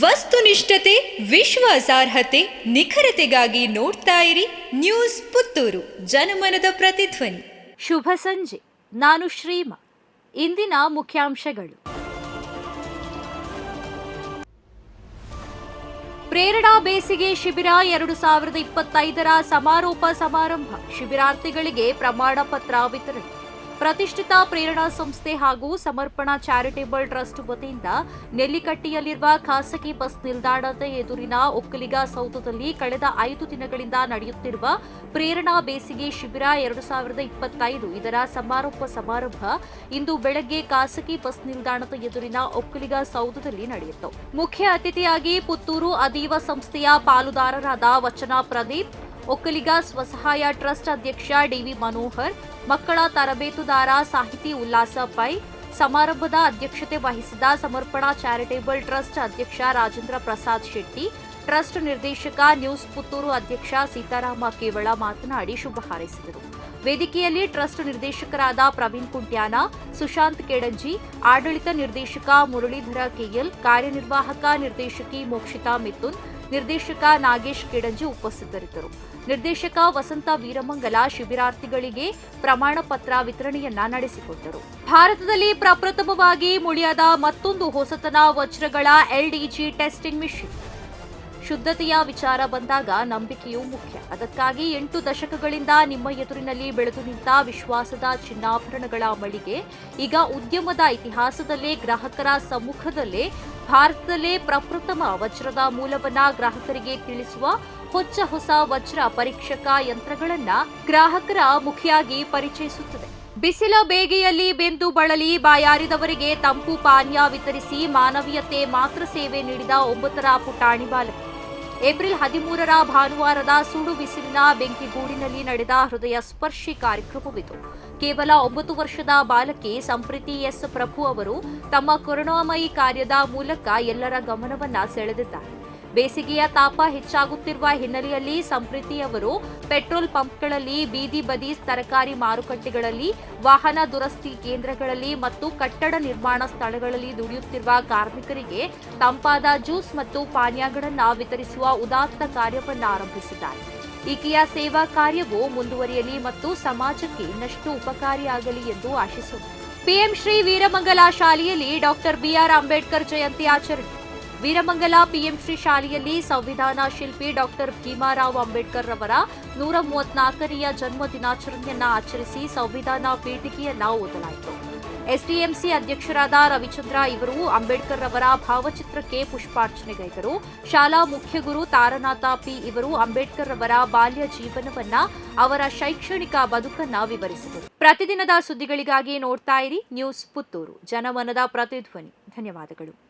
ವಸ್ತುನಿಷ್ಠತೆ, ವಿಶ್ವಾಸಾರ್ಹತೆ, ನಿಖರತೆಗಾಗಿ ನೋಡ್ತಾ ಇರಿ ನ್ಯೂಸ್ ಪುತ್ತೂರು, ಜನಮನದ ಪ್ರತಿಧ್ವನಿ. ಶುಭ ಸಂಜೆ, ನಾನು ಶ್ರೀಮಾ. ಇಂದಿನ ಮುಖ್ಯಾಂಶಗಳು. ಪ್ರೇರಣಾ ಬೇಸಿಗೆ ಶಿಬಿರ ಎರಡು ಸಾವಿರದ ಇಪ್ಪತ್ತೈದರ ಸಮಾರೋಪ ಸಮಾರಂಭ. ಶಿಬಿರಾರ್ಥಿಗಳಿಗೆ ಪ್ರಮಾಣ ಪತ್ರ ವಿತರಣೆ. ಪ್ರತಿಷ್ಠಿತ ಪ್ರೇರಣಾ ಸಂಸ್ಥೆ ಹಾಗೂ ಸಮರ್ಪಣಾ ಚಾರಿಟೇಬಲ್ ಟ್ರಸ್ಟ್ ವತಿಯಿಂದ ನೆಲ್ಲಿಕಟ್ಟಿಯಲ್ಲಿರುವ ಖಾಸಗಿ ಬಸ್ ನಿಲ್ದಾಣದ ಎದುರಿನ ಒಕ್ಕಲಿಗ ಸೌಧದಲ್ಲಿ ಕಳೆದ ಐದು ದಿನಗಳಿಂದ ನಡೆಯುತ್ತಿರುವ ಪ್ರೇರಣಾ ಬೇಸಿಗೆ ಶಿಬಿರ ಎರಡು ಸಾವಿರದ ಇಪ್ಪತ್ತೈದು ಇದರ ಸಮಾರೋಪ ಸಮಾರಂಭ ಇಂದು ಬೆಳಗ್ಗೆ ಖಾಸಗಿ ಬಸ್ ನಿಲ್ದಾಣದ ಎದುರಿನ ಒಕ್ಕಲಿಗ ಸೌಧದಲ್ಲಿ ನಡೆಯಿತು. ಮುಖ್ಯ ಅತಿಥಿಯಾಗಿ ಪುತ್ತೂರು ಅದೀವ ಸಂಸ್ಥೆಯ ಪಾಲುದಾರರಾದ ವಚನ ಪ್ರದೀಪ್ ಒಕ್ಕಲಿಗ ಸ್ವಸಹಾಯ ಟ್ರಸ್ಟ್ ಅಧ್ಯಕ್ಷ ಡಿವಿ ಮನೋಹರ್, ಮಕ್ಕಳ ತರಬೇತುದಾರ ಸಾಹಿತಿ ಉಲ್ಲಾಸ ಪೈ, ಸಮಾರಂಭದ ಅಧ್ಯಕ್ಷತೆ ವಹಿಸಿದ ಸಮರ್ಪಣಾ ಚಾರಿಟೇಬಲ್ ಟ್ರಸ್ಟ್ ಅಧ್ಯಕ್ಷ ರಾಜೇಂದ್ರ ಪ್ರಸಾದ್ ಶೆಟ್ಟಿ, ಟ್ರಸ್ಟ್ ನಿರ್ದೇಶಕ ನ್ಯೂಸ್ ಪುತ್ತೂರು ಅಧ್ಯಕ್ಷ ಸೀತಾರಾಮ ಕೇವಳ ಮಾತನಾಡಿ ಶುಭ ಹಾರೈಸಿದರು. ವೇದಿಕೆಯಲ್ಲಿ ಟ್ರಸ್ಟ್ ನಿರ್ದೇಶಕರಾದ ಪ್ರವೀಣ್ ಕುಂಟ್ಯಾನ, ಸುಶಾಂತ್ ಕೆಡಂಜಿ ಆಡಳಿತ ನಿರ್ದೇಶಕ ಮುರಳೀಧರ ಕೆಎಲ್, ಕಾರ್ಯನಿರ್ವಾಹಕ ನಿರ್ದೇಶಕಿ ಮೋಕ್ಷಿತಾ ಮಿಥುನ್, ನಿರ್ದೇಶಕ ನಾಗೇಶ್ ಕೆಡಂಜಿ ಉಪಸ್ಥಿತರಿದ್ದರು. ನಿರ್ದೇಶಕ ವಸಂತ ವೀರಮಂಗಲ ಶಿಬಿರಾರ್ಥಿಗಳಿಗೆ ಪ್ರಮಾಣ ಪತ್ರ ವಿತರಣೆಯನ್ನ ನಡೆಸಿಕೊಟ್ಟರು ಭಾರತದಲ್ಲಿ ಪ್ರಪ್ರಥಮವಾಗಿ ಮುಳಿಯಾದ ಮತ್ತೊಂದು ಹೊಸತನ ವಜ್ರಗಳ ಎಲ್ಡಿಜಿ ಟೆಸ್ಟಿಂಗ್ ಮಿಷನ್. ಶುದ್ಧತೆಯ ವಿಚಾರ ಬಂದಾಗ ನಂಬಿಕೆಯೂ ಮುಖ್ಯ. ಅದಕ್ಕಾಗಿ ಎಂಟು ದಶಕಗಳಿಂದ ನಿಮ್ಮ ಎದುರಿನಲ್ಲಿ ಬೆಳೆದು ನಿಂತ ವಿಶ್ವಾಸದ ಚಿನ್ನಾಭರಣಗಳ ಮಳಿಗೆ, ಈಗ ಉದ್ಯಮದ ಇತಿಹಾಸದಲ್ಲೇ, ಗ್ರಾಹಕರ ಸಮ್ಮುಖದಲ್ಲೇ, ಭಾರತದಲ್ಲೇ ಪ್ರಪ್ರಥಮ ವಜ್ರದ ಮೂಲವನ್ನ ಗ್ರಾಹಕರಿಗೆ ತಿಳಿಸುವ ಹೊಚ್ಚ ಹೊಸ ವಜ್ರ ಪರೀಕ್ಷಕ ಯಂತ್ರಗಳನ್ನ ಗ್ರಾಹಕರ ಮುಖಿಯಾಗಿ ಪರಿಚಯಿಸುತ್ತದೆ. ಬಿಸಿಲ ಬೇಗೆಯಲ್ಲಿ ಬೆಂದು ಬಳಲಿ ಬಾಯಾರಿದವರಿಗೆ ತಂಪು ಪಾನೀಯ ವಿತರಿಸಿ ಮಾನವೀಯತೆ ಮಾತ್ರ ಸೇವೆ ನೀಡಿದ ಒಂಬತ್ತರ ಪುಟಾಣಿ ಬಾಲಕ. ಏಪ್ರಿಲ್ ಹದಿಮೂರರ ಭಾನುವಾರದ ಸುಡು ಬಿಸಿಲಿನ ಬೆಂಕಿಗೂಡಿನಲ್ಲಿ ನಡೆದ ಹೃದಯ ಸ್ಪರ್ಶಿ ಕಾರ್ಯಕ್ರಮವಿದು. ಕೇವಲ ಒಂಬತ್ತು ವರ್ಷದ ಬಾಲಕಿ ಸಂಪ್ರೀತಿ ಎಸ್. ಪ್ರಭು ಅವರು ತಮ್ಮ ಕರುಣಾಮಯಿ ಕಾರ್ಯದ ಮೂಲಕ ಎಲ್ಲರ ಗಮನವನ್ನ ಸೆಳೆದಿದ್ದಾರೆ. ಬೇಸಿಗೆಯ ತಾಪ ಹೆಚ್ಚಾಗುತ್ತಿರುವ ಹಿನ್ನೆಲೆಯಲ್ಲಿ ಸಂಪ್ರೀತಿ ಅವರು ಪೆಟ್ರೋಲ್ ಪಂಪ್ಗಳಲ್ಲಿ ಬೀದಿ ಬದಿ ತರಕಾರಿ ಮಾರುಕಟ್ಟೆಗಳಲ್ಲಿ, ವಾಹನ ದುರಸ್ತಿ ಕೇಂದ್ರಗಳಲ್ಲಿ ಮತ್ತು ಕಟ್ಟಡ ನಿರ್ಮಾಣ ಸ್ಥಳಗಳಲ್ಲಿ ದುಡಿಯುತ್ತಿರುವ ಕಾರ್ಮಿಕರಿಗೆ ತಂಪಾದ ಜ್ಯೂಸ್ ಮತ್ತು ಪಾನೀಯಗಳನ್ನು ವಿತರಿಸುವ ಉದಾತ್ತ ಕಾರ್ಯವನ್ನು ಆರಂಭಿಸಿದ್ದಾರೆ. ಈಕೆಯ ಸೇವಾ ಕಾರ್ಯವು ಮುಂದುವರಿಯಲಿ ಮತ್ತು ಸಮಾಜಕ್ಕೆ ಇನ್ನಷ್ಟು ಉಪಕಾರಿಯಾಗಲಿ ಎಂದು ಆಶಿಸುತ್ತಾರೆ ಪಿಎಂ ಶ್ರೀ ವೀರಮಂಗಲ ಶಾಲೆಯಲ್ಲಿ ಡಾಕ್ಟರ್ ಬಿಆರ್ ಅಂಬೇಡ್ಕರ್ ಜಯಂತಿ ಆಚರಣೆ. ವೀರಮಂಗಲ ಪಿಎಂಶ್ರೀ ಶಾಲೆಯಲ್ಲಿ ಸಂವಿಧಾನ ಶಿಲ್ಪಿ ಡಾಕ್ಟರ್ ಭೀಮಾರಾವ್ ಅಂಬೇಡ್ಕರ್ ರವರ ನೂರ ಮೂವತ್ನಾಲ್ಕನೆಯ ಜನ್ಮ ದಿನಾಚರಣೆಯನ್ನ ಆಚರಿಸಿ ಸಂವಿಧಾನ ಪೀಠಿಕೆಯನ್ನ ಓದಲಾಯಿತು. ಎಸ್ಡಿಎಂಸಿ ಅಧ್ಯಕ್ಷರಾದ ರವಿಚಂದ್ರ ಇವರು ಅಂಬೇಡ್ಕರ್ ರವರ ಭಾವಚಿತ್ರಕ್ಕೆ ಪುಷ್ಪಾರ್ಚನೆಗೈದರು. ಶಾಲಾ ಮುಖ್ಯ ಗುರು ತಾರನಾಥ ಪಿ ಇವರು ಅಂಬೇಡ್ಕರ್ ರವರ ಬಾಲ್ಯ ಜೀವನವನ್ನ ಅವರ ಶೈಕ್ಷಣಿಕ ಬದುಕನ್ನ ವಿವರಿಸಿದರು. ಪ್ರತಿದಿನದ ಸುದ್ದಿಗಳಿಗಾಗಿ ನೋಡ್ತಾ ಇರಿ ನ್ಯೂಸ್ ಪುತ್ತೂರು. ಜನಮನದ ಪ್ರತಿಧ್ವನಿ. ಧನ್ಯವಾದಗಳು.